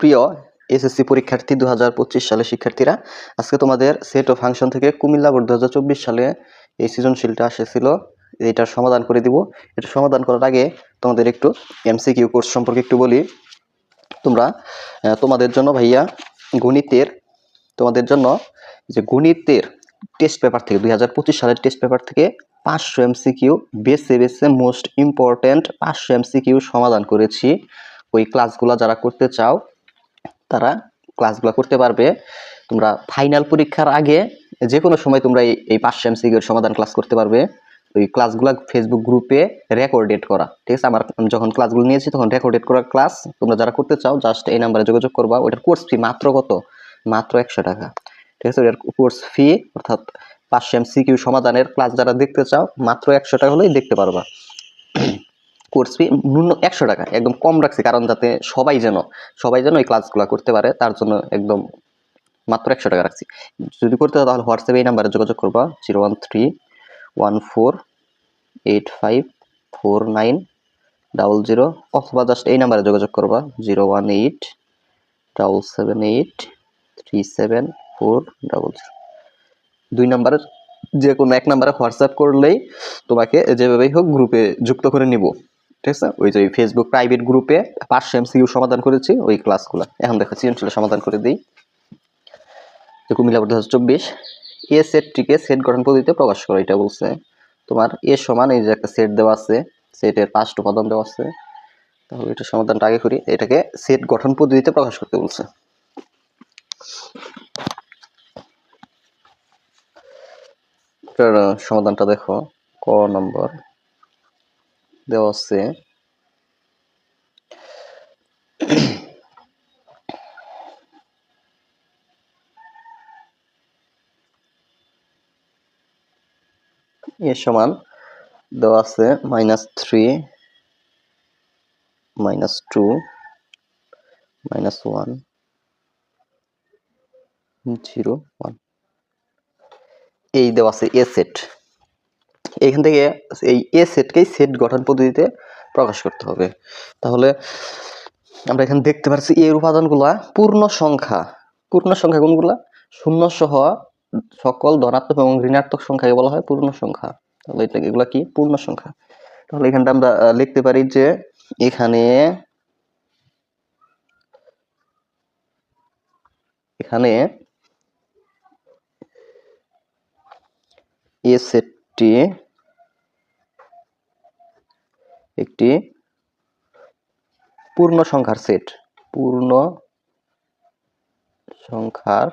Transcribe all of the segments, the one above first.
প্রিয় এসএসসি পরীক্ষার্থী দু হাজার পঁচিশ সালের শিক্ষার্থীরা, আজকে তোমাদের সেট ও ফাংশন থেকে কুমিল্লা বোর্ড দু হাজার চব্বিশ সালে এই সৃজনশীলটা এসেছিল। এটার সমাধান করে দিব। এটা সমাধান করার আগে তোমাদের একটু এমসিকিউ কোর্স সম্পর্কে একটু বলি। তোমরা তোমাদের জন্য ভাইয়া গণিতের, তোমাদের জন্য যে গণিতের টেস্ট পেপার থেকে দুই হাজার পঁচিশ সালের টেস্ট পেপার থেকে পাঁচশো এমসিকিউ বেছে বেছে মোস্ট ইম্পর্ট্যান্ট পাঁচশো এমসিকিউ সমাধান করেছি। ওই ক্লাসগুলো যারা করতে চাও তারা ক্লাসগুলো করতে পারবে। তোমরা ফাইনাল পরীক্ষার আগে যে কোনো সময় তোমরা এই পাঁচশো এমসিকিউর সমাধান ক্লাস করতে পারবে। ওই ক্লাসগুলো ফেসবুক গ্রুপে রেকর্ডেড করা। ঠিক আছে? আমার যখন ক্লাসগুলো নিয়েছি তখন রেকর্ডেড করা ক্লাস তোমরা যারা করতে চাও জাস্ট এই নাম্বারে যোগাযোগ করবা। ওটার কোর্স ফি মাত্র কত? মাত্র একশো টাকা। ঠিক আছে? ওটার কোর্স ফি অর্থাৎ পাঁচশো এমসিকিউ সমাধানের ক্লাস যারা দেখতে চাও, মাত্র একশো টাকা হলেই দেখতে পারবা। কোর্স ফি ন্যূন একশো টাকা, একদম কম রাখছি, কারণ যাতে সবাই যেন সবাই যেন এই ক্লাসগুলো করতে পারে, তার জন্য একদম মাত্র একশো টাকা রাখছি। যদি করতে তাহলে হোয়াটসঅ্যাপে এই নাম্বারে যোগাযোগ করবা, zero one three one four eight five four nine double zero, অথবা জাস্ট এই নাম্বারে যোগাযোগ করবা, zero one eight double seven eight three seven four double zero. দুই নাম্বারের যে কোনো এক নাম্বারে হোয়াটসঅ্যাপ করলেই তোমাকে যেভাবেই হোক গ্রুপে যুক্ত করে নিব। ঠিক আছে ওই যে ফেসবুক প্রাইভেট গ্রুপে পাঁচশো এমসিকিউ সমাধান করেছি, ওই ক্লাসগুলো এখন দেখো সৃজনশীল সমাধান করে দিই। যে কুমিল্লা দু হাজার চব্বিশ এ সেটটিকে সেট গঠন পদ্ধতিতে প্রকাশ করো, এটা বলছে। তোমার এ সমান, এই যে একটা সেট দেওয়া আছে সেটের পাঁচটা উপাদান দেওয়া আছে। তাহলে এটা সমাধানটা আগে করি, এটাকে সেট গঠন পদ্ধতিতে প্রকাশ করতে বলছে। সমাধানটা দেখো, ক নম্বর। দেওয়া আছে। এ সমান দেওয়া আছে minus three minus two minus one zero one এই দেওয়া আছে এ সেট এইখান থেকে এই এ সেটকেই সেট গঠন পদ্ধতিতে প্রকাশ করতে হবে। তাহলে আমরা এখানে দেখতে পাচ্ছি এর উপাদানগুলা পূর্ণ সংখ্যা। পূর্ণ সংখ্যা কোনগুলা? শূন্য সহ সকল ধনাত্মক এবং ঋণাত্মক সংখ্যাকে বলা হয় পূর্ণ সংখ্যা। তাহলে এটা এগুলা কি? পূর্ণ সংখ্যা। তাহলে এখানটা আমরা লিখতে পারি যে এখানে এখানে এ সেটটি একটি পূর্ণ সংখ্যার সেট পূর্ণ সংখ্যার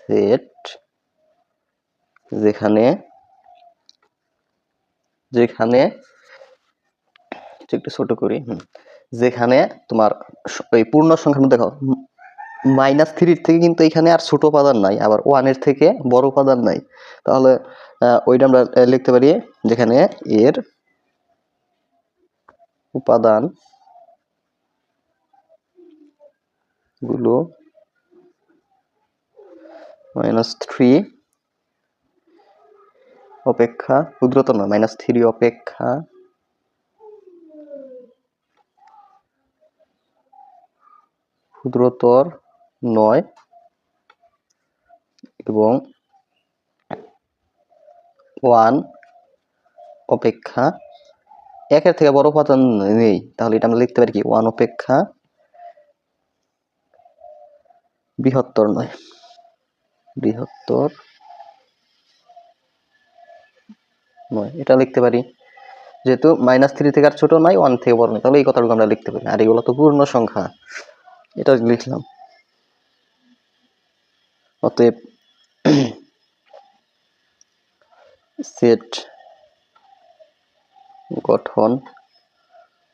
সেট যেখানে যেখানে, একটু ছোট করি যেখানে তোমার ওই পূর্ণ সংখ্যার মধ্যে দেখো মাইনাস থ্রির থেকে কিন্তু এখানে আর ছোট উপাদান নাই, আবার ওয়ানের থেকে বড় উপাদান নাই। তাহলে ওইটা আমরা লিখতে পারি যেখানে এর উপাদানগুলো মাইনাস থ্রি অপেক্ষা ক্ষুদ্রতর নয় মাইনাস থ্রি অপেক্ষা ক্ষুদ্রতর নয় এবং ওয়ান অপেক্ষা একের থেকে বড় উপাদান নেই। তাহলে এটা আমরা লিখতে পারি কি? ওয়ান অপেক্ষা বৃহত্তর নয়। বৃহত্তর নয়। এটা লিখতে পারি। যেহেতু মাইনাস থ্রি থেকে আর ছোট নয় ওয়ান থেকে বড় নয়। তাহলে এই কথাটুকু আমরা লিখতে পারি। আর এগুলো তো পূর্ণ সংখ্যা। এটা লিখলাম। অতএব সেট গঠন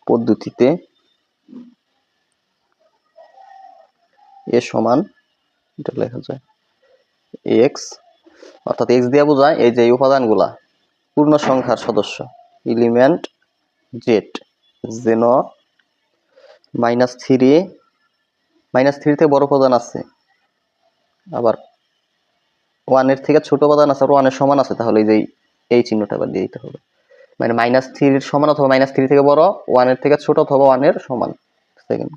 পদ্ধতিতে এ সমান, এটা লেখা যায়, এক্স, অর্থাৎ এক্স দিয়ে বোঝায় এই যে উপাদানগুলা, পূর্ণ সংখ্যার সদস্য, এলিমেন্ট জেড, যেন মাইনাস থ্রি মাইনাস থ্রি থেকে বড় উপাদান আছে, আবার ওয়ানের থেকে ছোট উপাদান আছে আর ওয়ানের সমান আছে, তাহলে এই যে এই চিহ্নটা আবার দিয়ে দিতে হবে। মানে মাইনাস থ্রির সমান অথবা মাইনাস থ্রি থেকে বড় ওয়ানের থেকে ছোট অথবা ওয়ানের সমান সেকেন্ড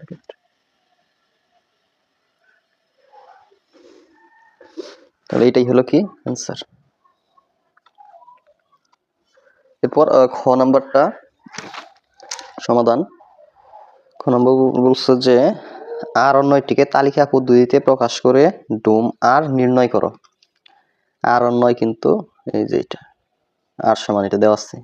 তাহলে এটাই হলো কি অ্যান্সার এরপর খ নাম্বারটা সমাধান। খ নম্বর বলছে যে, আর অন্যটিকে তালিকা পদ্ধতিতে প্রকাশ করে ডোম আর নির্ণয় করো। আর অন্যয় কিন্তু এই যে এটা, আর সমান এটা দেওয়া আছে।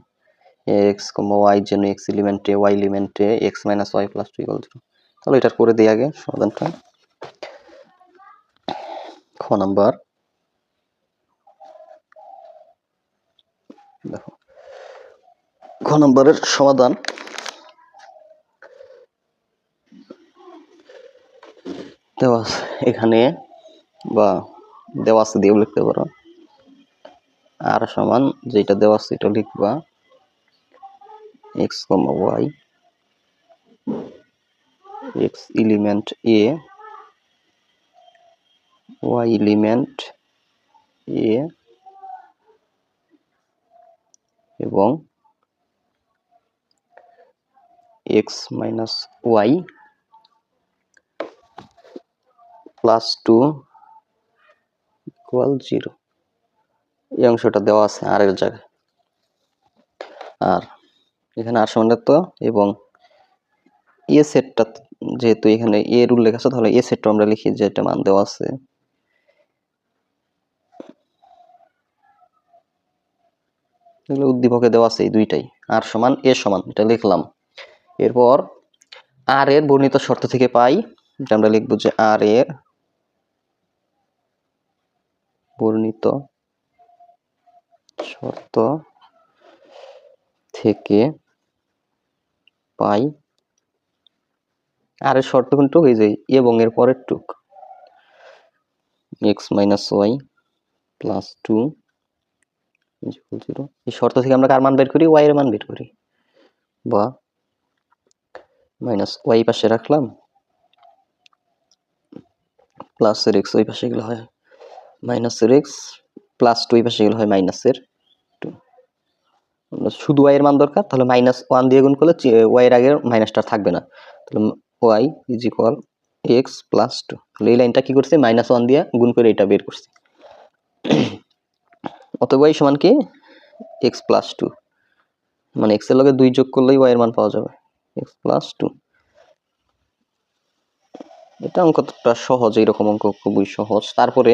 এক্স কমা ওয়াই জন্য এক্স এলিমেন্টে Y এলিমেন্টে X minus Y plus two equal zero তাহলে এটার করে দিই আগে সমাধানটা। খ নাম্বার। দেখো। নম্বরের সমাধান। দেওয়া এখানে বা দেওয়া আছে দিয়েও লিখতে পারো। আর সমান যেটা দেওয়া আছে এটা লিখবা। X comma Y X element এ ওয়াই এলিমেন্ট এ এবং X minus Y plus two equal zero এই অংশটা দেওয়া আছে আর এর জায়গায়। আর এখানে আর সমান তো, এবং এ সেটটা যেহেতু এখানে এর উল্লেখ আছে, তাহলে এ সেটটা আমরা লিখি যে এটা মান দেওয়া আছে। এগুলো উদ্দীপকে দেওয়া আছে এই দুইটাই, আর সমান এ সমান, এটা লিখলাম। এরপর আর এর বর্ণিত শর্ত থেকে পাই, এটা আমরা লিখব যে আর এর বর্ণিত শর্ত থেকে পাই। আর শর্ত কোনটুক এই যে এবং এর পরের টুক। X minus Y plus two zero. এই শর্ত থেকে আমরা কার মান বের করি? ওয়াই এর মান বের করি। বা মাইনাস ওয়াই পাশে রাখলাম। প্লাস এর এক্স ওই পাশে গেলে হয় মাইনাসের এক্স, প্লাস টু এই পাশে গেলে হয় মাইনাসের। শুধু ওয়াই এর মান দরকার, তাহলে মাইনাস ওয়ান দিয়ে গুণ করলে ওয়াই এর আগের মাইনাসটা থাকবে না। তাহলে Y is equal X plus two তাহলে এই লাইনটা কি করছে? মাইনাস ওয়ান দিয়ে গুণ করে এটা বের করছে। অতএব ওয়াই সমান কি? এক্স প্লাস টু মানে এক্সের লগে দুই যোগ করলেই ওয়াই এর মান পাওয়া যাবে। এক্স প্লাস টু এটা অঙ্কটা সহজ, এইরকম অঙ্ক খুবই সহজ। তারপরে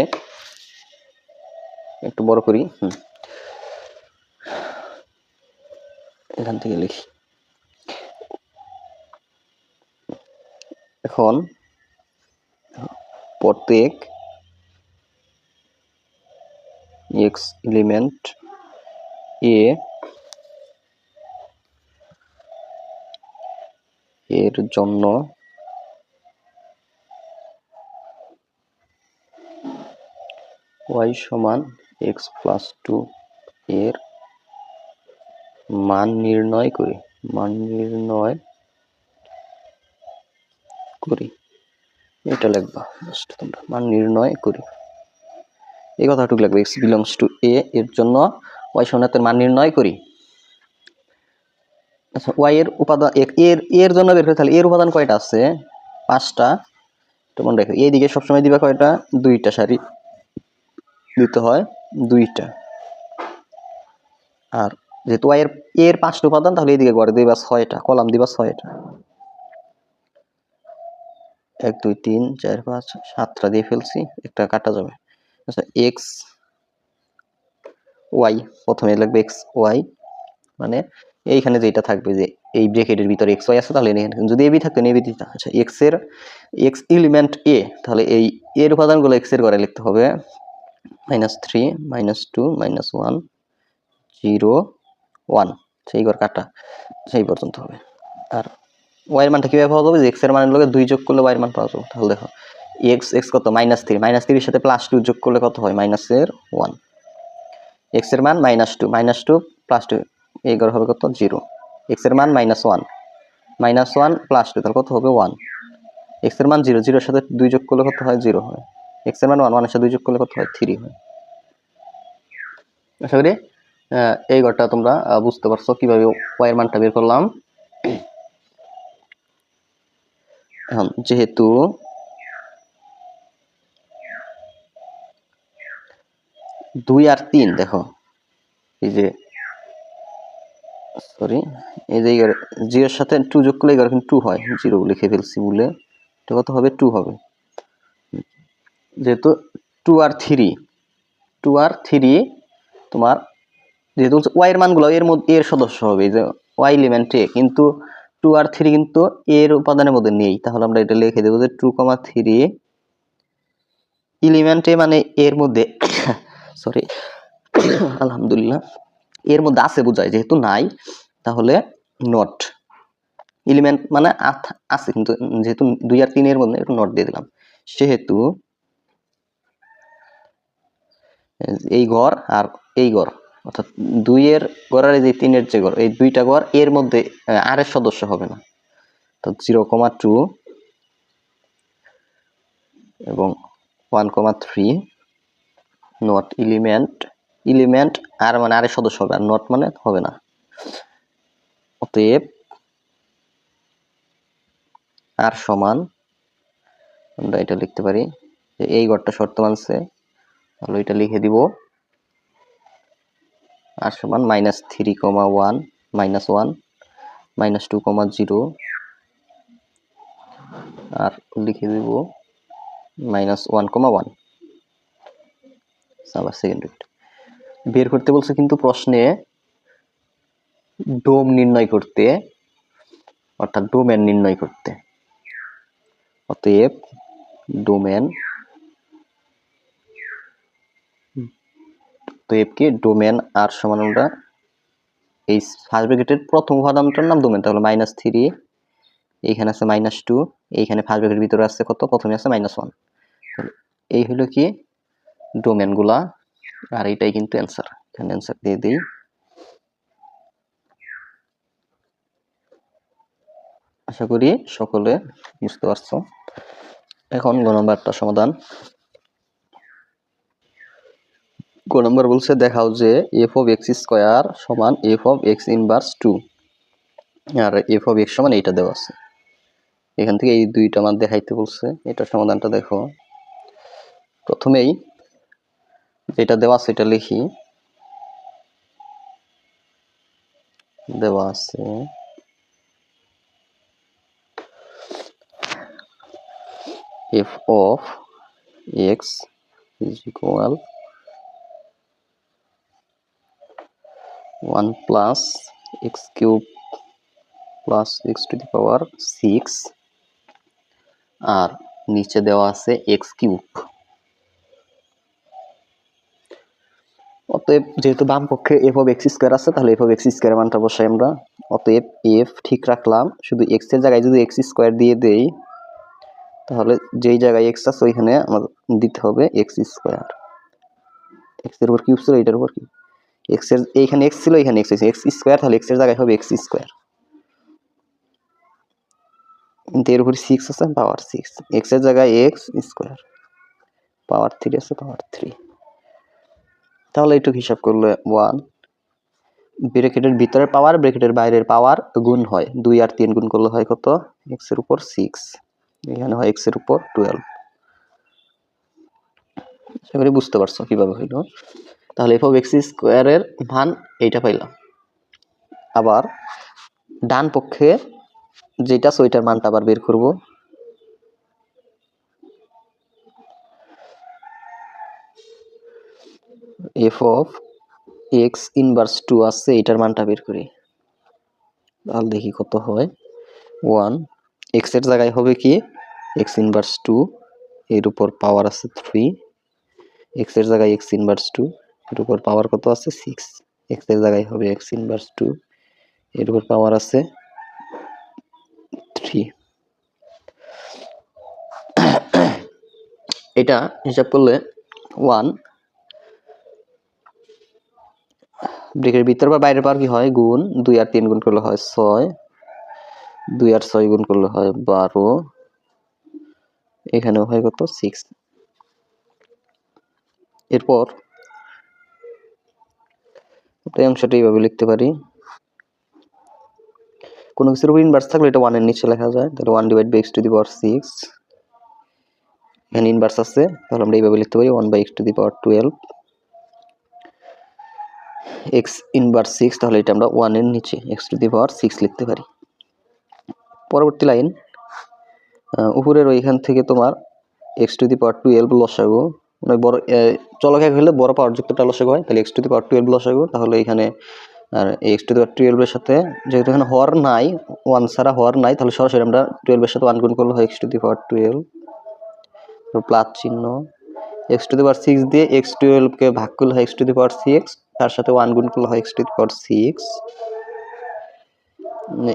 একটু বড় করি। হুম। এখান থেকে লিখি। এখন প্রত্যেক এক্স এলিমেন্ট এ এর জন্য ওয়াই সমান এক্স প্লাস টু এর মান নির্ণয় করি। মান নির্ণয় করি। এটা লিখবা। জাস্ট তোমরা মান নির্ণয় করি। এই কথাটুকু লাগবে এক্স বিলংস টু এ এর জন্য ওয়াই সমানের মান নির্ণয় করি। আচ্ছা ওয়াই এর উপাদান, এর এর জন্য বের করে, তাহলে এর উপাদান কয়টা আছে? পাঁচটা। তো মনে রেখো, এইদিকে সবসময় দিবা কয়টা? দুইটা সারি দিতে হয় দুইটা। আর যেহেতু ওয়াই এর এর পাঁচটা উপাদান, তাহলে এইদিকে গড়ে দিবা ছয়টা, কলাম দিবা ছয়টা। এক, দুই, তিন, চার, পাঁচ, সাতটা দিয়ে ফেলছি, একটা কাটা যাবে। আচ্ছা এক্স ওয়াই প্রথমে লাগবে এক্স ওয়াই মানে এইখানে যেটা থাকবে যে এই ব্রেকেটের ভিতরে এক্স ওয়াই আছে, তাহলে যদি এবি থাকতো এবি দিতে। আচ্ছা এক্সের এক্স এলিমেন্ট এ তাহলে এই এর উপাদানগুলো এক্সের ঘরে লিখতে হবে। Minus three minus two minus one zero one, সেই ঘর কাটা সেই পর্যন্ত হবে। আর ওয়াইয়ের মানটা কীভাবে পাওয়া যাবে? যে এক্সের মানের লগে দুই যোগ করলে ওয়াইয়ের মান পাওয়া যাবে। তাহলে দেখো এক্স এক্স কত? মাইনাস থ্রি মাইনাস থ্রির সাথে প্লাস টু যোগ করলে কত হয়? মাইনাসের ওয়ান এক্সের মান minus two minus two plus two এই ঘর হবে কত? জিরো এক্সের মান minus one minus one plus two তাহলে কত হবে? ওয়ান এক্সের মান জিরো জিরোর সাথে দুই যোগ করলে কত হয়? জিরো হয়। এক্সের মান ওয়ান ওয়ানের সাথে দুই যোগ করলে কত হয়? থ্রি হয়। আশা করি? এই ঘরটা তোমরা বুঝতে পারছ কীভাবে ওয়াইয়ের মানটা বের করলাম। যেহেতু দুই আর তিন, দেখো, এই যে সরি এই যে জিরোর সাথে টু যোগ করলে এগারো কিন্তু টু হয়, জিরো লিখে ফেলছি বলে এটা কত হবে? টু হবে। যেহেতু টু আর থ্রি টু আর থ্রি তোমার যেহেতু ওয়াই এর মানগুলো এর মধ্যে, এর সদস্য হবে যে ওয়াই এলিমেন্টে কিন্তু টু আর থ্রি কিন্তু এর উপাদানের মধ্যে নেই। তাহলে আমরা এটা লিখে দেবো যে টু কমা থ্রি এলিমেন্টে মানে এর মধ্যে সরি আলহামদুলিল্লাহ, এর মধ্যে আছে বোঝায়, যেহেতু নাই, তাহলে নট এলিমেন্ট মানে আছে, কিন্তু যেহেতু দুই আর তিনের মধ্যে একটু নট দিয়ে দিলাম। সেহেতু, এই ঘর আর এই ঘর অর্থাৎ দুইয়ের এই যে তিনের যে ঘর এই দুইটা গড় এর মধ্যে আর এর সদস্য হবে না। তো জিরো কমা টু এবং one comma three not element element আর মানে আর এর সদস্য হবে, আর নট মানে হবে না। অতএব আর সমান, আমরা এটা লিখতে পারি যে এই ঘরটা শর্ত মানছে তাহলে এটা লিখে দিব আর সমান minus three comma one minus one minus two comma zero আর লিখে দিব মাইনাস ওয়ান কমা ওয়ান আবার সেকেন্ড বের করতে বলছে কিন্তু প্রশ্নে ডোম নির্ণয় করতে, অর্থাৎ ডোমেন নির্ণয় করতে। অতএব ডোমেন অতএব কি ডোমেন আর সমান আমরা এই ফার্স্ট ব্র্যাকেটের প্রথম উপাদানটার নাম ডোমেন তাহলে মাইনাস থ্রি এইখানে আছে মাইনাস টু এইখানে ফার্স্ট ব্র্যাকেটের ভিতরে আছে কত? প্রথমে আছে মাইনাস ওয়ান এই হলো কি? ডোমেনগুলা আর এটাই কিন্তু অ্যান্সার এখানে অ্যান্সার দিয়ে দিই। আশা করি সকলে বুঝতে পারছ। এখন গ নম্বরটা সমাধান। গ নম্বর বলছে দেখাও যে এফ অফ এক্স স্কোয়ার সমান F of X inverse two R F of x সমান এইটা দেওয়া আছে। এখান থেকে এই দুইটা মান দেখাইতে বলছে। এটা সমাধানটা দেখো। প্রথমেই যেটা দেওয়া আছে এটা লিখি। দেওয়া আছে F of X is equal 1 plus x cube plus x to the power 6 আর নিচে দেওয়া আছে x কিউব। অতএব যেহেতু বাম পক্ষে এফ অফ এক্স স্কোয়ার আছে, তাহলে এফ অফ এক্স স্কোয়ার মানটা বসাই আমরা। অতএব এফ ঠিক রাখলাম। শুধু এক্সের জায়গায় যদি এক্স স্কোয়ার দিয়ে দেই, তাহলে যেই জায়গায় এক্স আছে ওইখানে আমার দিতে হবে এক্স স্কোয়ার। এক্সের উপর কিউব ছিল এটার উপর কি এক্সের, এইখানে এক্স ছিল এখানে এক্স এক্স স্কোয়ার তাহলে এক্সের জায়গায় হবে এক্স স্কোয়ার কিন্তু এর উপর সিক্স আছে পাওয়ার সিক্স এক্সের জায়গায় এক্স স্কোয়ার পাওয়ার থ্রি আছে পাওয়ার থ্রি তাহলে একটু হিসাব করলে ওয়ান ব্রেকেটের ভিতরের পাওয়ার ব্রেকেটের বাইরের পাওয়ার গুণ হয়। দুই আর তিন গুণ করলে হয় কত? এক্সের উপর সিক্স এখানে হয় এক্সের উপর টুয়েলভ আশা করি বুঝতে পারছ কীভাবে হইল। তাহলে এফ অফ এক্স স্কোয়ারের মান এইটা পাইলাম। আবার ডান পক্ষে যেটা ওইটার মানটা আবার বের করব। F of X inverse two আছে এটার মানটা বের করি। তাহলে দেখি কত হয়। ওয়ান এক্সের জায়গায় হবে কি? এক্স ইনভার্স টু এর উপর পাওয়ার আছে থ্রি এক্সের জায়গায় এক্স ইনভার্স টু এর উপর পাওয়ার কত আছে? সিক্স এক্সের জায়গায় হবে এক্স ইনভার্স টু এর উপর পাওয়ার আছে থ্রি এটা হিসাব করলে ওয়ান ব্রেকের ভিতর বা বাইরের পাওয়ার কি হয়? গুণ দুই আর তিন গুণ করলে হয় ছয়। দুই আর ছয় গুণ করলে হয় বারো। এখানেও হয় কত? সিক্স এরপর এই অংশটা এইভাবে লিখতে পারি। কোনো কিছুর উপর ইনভার্স থাকলে এটা ওয়ানের নিচে লেখা যায়। তাহলে one divide by X to the power six এখানে ইনভার্স আছে, তাহলে আমরা এইভাবে লিখতে পারি one by X to the power twelve X inverse six তাহলে এটা আমরা ওয়ানের নিচে X to the power six লিখতে পারি। পরবর্তী লাইন উপরের ওইখান থেকে তোমার X to the power twelve লসাগু। বড় চলক এক হলে বড় পাওয়ার যুক্তটা লসাগু হয়, তাহলে X to the power twelve লসাগু তাহলে এখানে, আর এক্স টু দি পাওয়ার টুয়েলভের সাথে, যেহেতু এখানে হর নাই ওয়ান ছাড়া হর নাই, তাহলে সরাসরি আমরা টুয়েলভের সাথে ওয়ান গুণ করলে হয় X to the power twelve plus চিহ্ন। X to the power six দিয়ে এক্স টুয়েলভকে ভাগ করলে হয় X to the power six তার সাথে ওয়ান গুণ করলে হয় X to the power six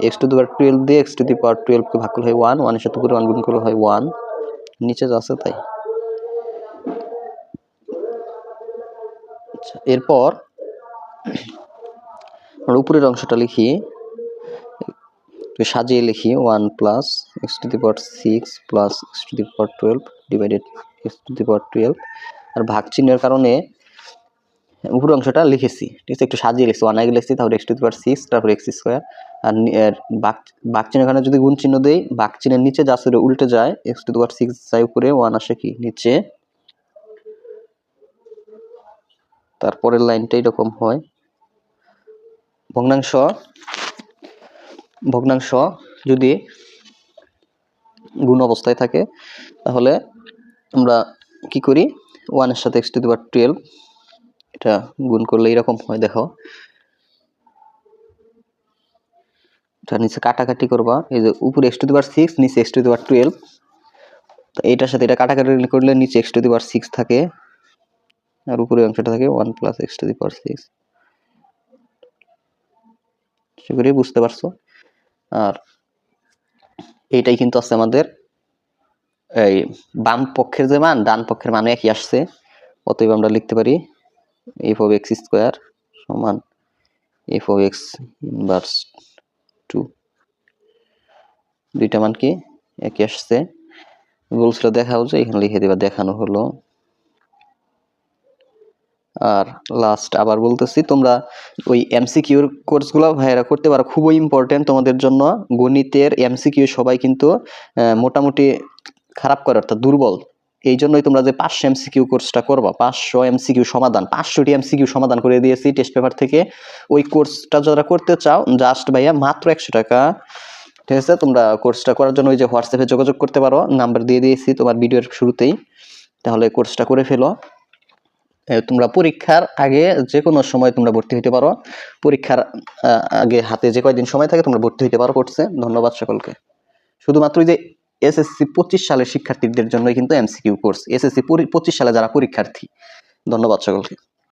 X to the power twelve দিয়ে এক্স টু দি পাওয়ার টুয়েলভকে ভাগ করলে হয় ওয়ান ওয়ানের সাথে করে ওয়ান গুণ করলে হয় ওয়ান নিচে আছে তাই। এরপর আমরা উপরের অংশটা লিখি, সাজিয়ে লিখি one plus X to the power six plus X to the power twelve divided X to the power twelve আর ভাগ চিহ্নের কারণে উপরের অংশটা লিখেছি। ঠিক আছে, একটু সাজিয়ে লিখছি। ওয়ান আগে লিখছি, তারপর X to the power six তারপর এক্স স্কোয়ার আর বাক বাক চিহ্নের কারণে যদি গুণ চিহ্ন দেই বাক চিহ্নের নিচে যা ছিল উল্টে যায় X to the power six যায় উপরে ওয়ান আসে কি? নিচে তারপরের লাইনটা এরকম হয়। ভগ্নাংশ ভগ্নাংশ যদি গুণ অবস্থায় থাকে, তাহলে আমরা কি করি? ওয়ানের সাথে X to the power twelve এটা গুণ করলে এরকম হয়, দেখো। এটা নিচে কাটাকাটি করবা, এই যে উপরে X to the power six নিচে X to the power twelve তো এইটার সাথে এটা কাটাকাটি করলে নিচে X to the power six থাকে। আর উপরে অংশটা থাকে one plus X to the power six করি বুঝতে পারছ। আর এইটাই কিন্তু আছে আমাদের এই বাম পক্ষের যে মান, ডান পক্ষের মানে একই আসছে। অতএব আমরা লিখতে পারি এফ অফ এক্স স্কোয়ার সমান F of X inverse two দুইটা মান কি একই আসছে। বলছিল দেখাও যে, এখানে লিখে দিবা দেখানো হলো। আর লাস্ট আবার বলতেছি, তোমরা ওই এমসিকিউর কোর্সগুলো ভাইয়েরা করতে পারো। খুবই ইম্পর্টেন্ট তোমাদের জন্য। গণিতের এমসিকিউ সবাই কিন্তু মোটামুটি খারাপ করে, অর্থাৎ দুর্বল। এই জন্যই তোমরা যে পাঁচশো এমসিকিউ কোর্সটা করবা, পাঁচশো এমসিকিউ সমাধান, পাঁচশোটি এমসিকিউ সমাধান করে দিয়েছি টেস্ট পেপার থেকে। ওই কোর্সটা যারা করতে চাও জাস্ট ভাইয়া মাত্র একশো টাকা, ঠিক আছে? তোমরা কোর্সটা করার জন্য ওই যে হোয়াটসঅ্যাপে যোগাযোগ করতে পারো। নাম্বার দিয়ে দিয়েছি তোমার ভিডিওর শুরুতেই। তাহলে কোর্সটা করে ফেলো। তোমরা পরীক্ষার আগে যে কোনো সময় তোমরা ভর্তি হতে পারো। পরীক্ষার আগে হাতে যে কয়দিন সময় থাকে তোমরা ভর্তি হতে পারো করছে ধন্যবাদ সকলকে। শুধুমাত্র যে এসএসসি পঁচিশ সালের শিক্ষার্থীদের জন্যই কিন্তু এমসিকিউ কোর্স। এসএসসি পঁচিশ সালে যারা পরীক্ষার্থী, ধন্যবাদ সকলকে।